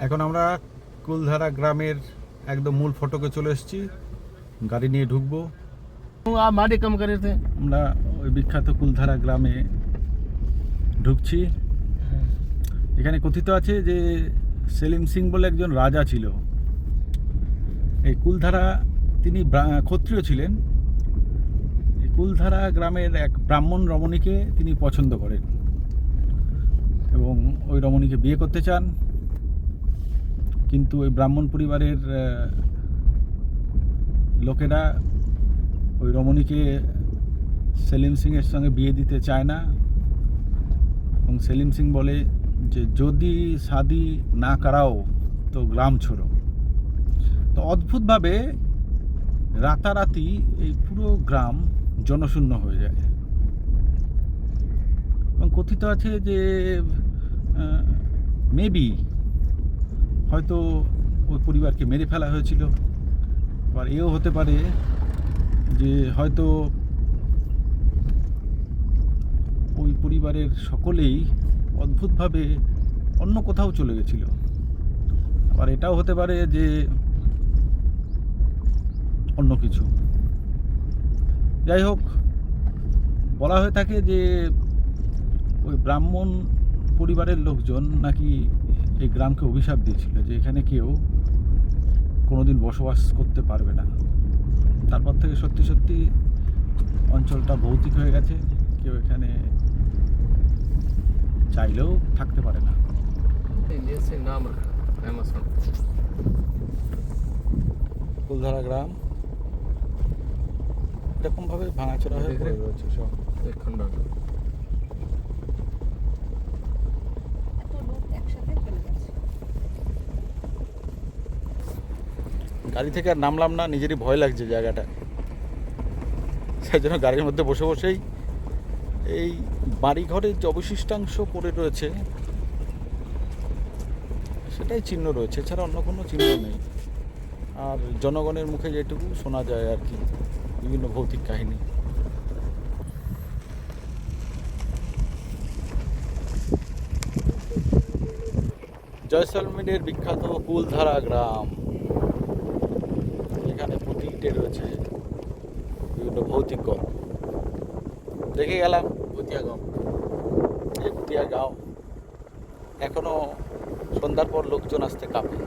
এখন আমরা কুলধারা গ্রামের একদম মূল ফটকে চলে এসেছি। গাড়ি নিয়ে ঢুকবো। আমরা ওই বিখ্যাত কুলধারা গ্রামে ঢুকছি। এখানে কথিত আছে যে সেলিম সিং বলে একজন রাজা ছিল। এই কুলধারা তিনি ক্ষত্রিয় ছিলেন। কুলধারা গ্রামের এক ব্রাহ্মণ রমণীকে তিনি পছন্দ করেন। এবং ওই রমণীকে বিয়ে করতে চান। কিন্তু ওই ব্রাহ্মণ পরিবারের লোকেরা ওই রমণীকে সেলিম সিংয়ের সঙ্গে বিয়ে দিতে চায় না। এবং সেলিম সিং বলে যে, যদি শাদি না করাও, তো গ্রাম ছোড়ো। তো অদ্ভুতভাবে রাতারাতি এই পুরো গ্রাম জনশূন্য হয়ে যায়। এবং কথিত আছে যে মেবি হয়তো ওই পরিবারকে মেরে ফেলা হয়েছিল। আবার এও হতে পারে যে হয়তো ওই পরিবারের সকলেই অদ্ভুতভাবে অন্য কোথাও চলে গেছিল। আবার এটাও হতে পারে যে অন্য কিছু। যাই হোক বলা হয়ে থাকে যে ওই ব্রাহ্মণ পরিবারের লোকজন নাকি এই গ্রামকে অভিশাপ দিয়েছিল যে এখানে কেউ কোনোদিন বসবাস করতে পারবে না। তারপর থেকে সত্যি সত্যি অঞ্চলটা ভৌতিক হয়ে গেছে। কেউ এখানে চাইলেও থাকতে পারে না। কুলধারা গ্রাম। এরকমভাবে ভাঙাচোরা হয়ে পড়ে রয়েছে সব। গাড়ি থেকে আর নামলাম না, নিজেরই ভয় লাগছে জায়গাটা। সেই জন্য গাড়ির মধ্যে বসে বসেই এই বাড়িঘরের যে অবশিষ্টাংশ পড়ে রয়েছে, সেটাই চিহ্ন রয়েছে, এছাড়া অন্য কোনো চিহ্ন নেই। আর জনগণের মুখে যেটুকু শোনা যায় আর কি, বিভিন্ন ভৌতিক কাহিনী। জয়সলমীরের বিখ্যাত কুলধারা গ্রাম। তিনটে রয়েছে বিভিন্ন ভৌতিক গম। দেখে গেলাম, ভুতিয়া গম। এই ভুতিয়া গাঁও এখনও সন্ধ্যার পর লোকজন আসতে কাঁপে।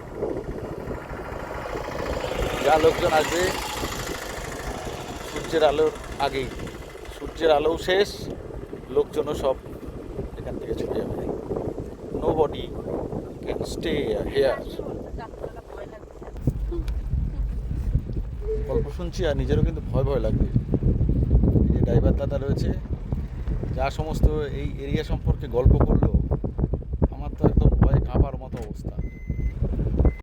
যা লোকজন আসবে, সূর্যের আলোর আগেই। সূর্যের আলোও শেষ, লোকজনও সব এখান থেকে চলে যাবে। Nobody can stay here গল্প শুনছি আর নিজেরও কিন্তু ভয় ভয় লাগবে। যে ড্রাইভার দাদা রয়েছে, যা সমস্ত এই এরিয়া সম্পর্কে গল্প করল